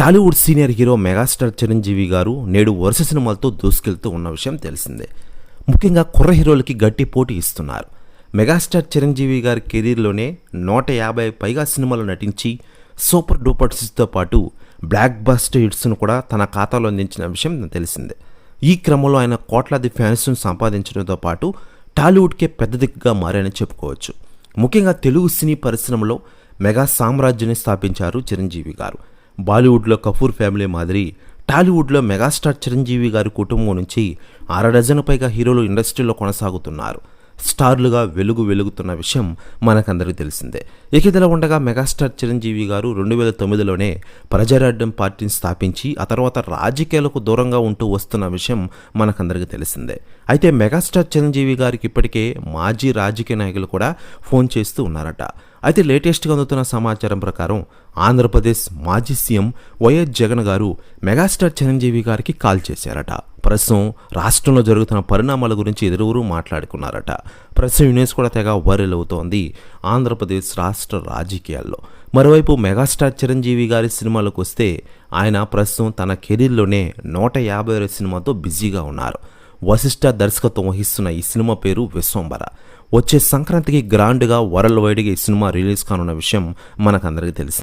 Tollywood senior hero megastar Chiranjeevi గారు నేడు వరుస సినిమాలతో దూసుకెళ్తూ ఉన్న విషయం తెలిసిందే. ముఖ్యంగా కుర్ర హీరోలకి గట్టి పోటీ ఇస్తున్నారు. మెగాస్టార్ చిరంజీవి గారి కెరీర్లోనే నూట యాభై పైగా సినిమాలు నటించి సూపర్ డూపర్ హిట్స్తో పాటు బ్లాక్ బస్టర్ హిట్స్ను కూడా తన ఖాతాలో అందించిన విషయం తెలిసిందే. ఈ క్రమంలో ఆయన కోట్లాది ఫ్యాన్స్ను సంపాదించడంతో పాటు టాలీవుడ్కే పెద్ద దిక్కుగా మారని చెప్పుకోవచ్చు. ముఖ్యంగా తెలుగు సినీ పరిశ్రమలో మెగా సామ్రాజ్యాన్ని స్థాపించారు చిరంజీవి గారు. బాలీవుడ్లో కపూర్ ఫ్యామిలీ మాదిరి టాలీవుడ్లో మెగాస్టార్ చిరంజీవి గారి కుటుంబం నుంచి అర డజన్ పైగా హీరోలు ఇండస్ట్రీలో కొనసాగుతున్నారు. స్టార్లుగా వెలుగు వెలుగుతున్న విషయం మనకందరికీ తెలిసిందే. ఇక ఉండగా మెగాస్టార్ చిరంజీవి గారు రెండు వేల తొమ్మిదిలోనే ప్రజారాడ్యం పార్టీని స్థాపించి ఆ తర్వాత రాజకీయాలకు దూరంగా ఉంటూ వస్తున్న విషయం మనకందరికీ తెలిసిందే. అయితే మెగాస్టార్ చిరంజీవి గారికి ఇప్పటికే మాజీ రాజకీయ నాయకులు కూడా ఫోన్ చేస్తూ ఉన్నారట. అయితే లేటెస్ట్గా అందుతున్న సమాచారం ప్రకారం ఆంధ్రప్రదేశ్ మాజీ సీఎం వైఎస్ జగన్ గారు మెగాస్టార్ చిరంజీవి గారికి కాల్ చేశారట. ప్రస్తుతం రాష్ట్రంలో జరుగుతున్న పరిణామాల గురించి ఇరువురు మాట్లాడుకున్నారట. ప్రస్తుతం యూనిస్ కూడా తెగ వైరల్ అవుతోంది ఆంధ్రప్రదేశ్ రాష్ట్ర రాజకీయాల్లో. మరోవైపు మెగాస్టార్ చిరంజీవి గారి సినిమాలకు వస్తే ఆయన ప్రస్తుతం తన కెరీర్లోనే నూట యాభై సినిమాతో బిజీగా ఉన్నారు. వశిష్ఠ దర్శకత్వం వహిస్తున్న ఈ సినిమా పేరు విశ్వంబర వచ్చే సంక్రాంతికి గ్రాండ్గా వరల్డ్ వైడ్గా ఈ సినిమా రిలీజ్ కానున్న విషయం మనకందరికీ తెలిసింది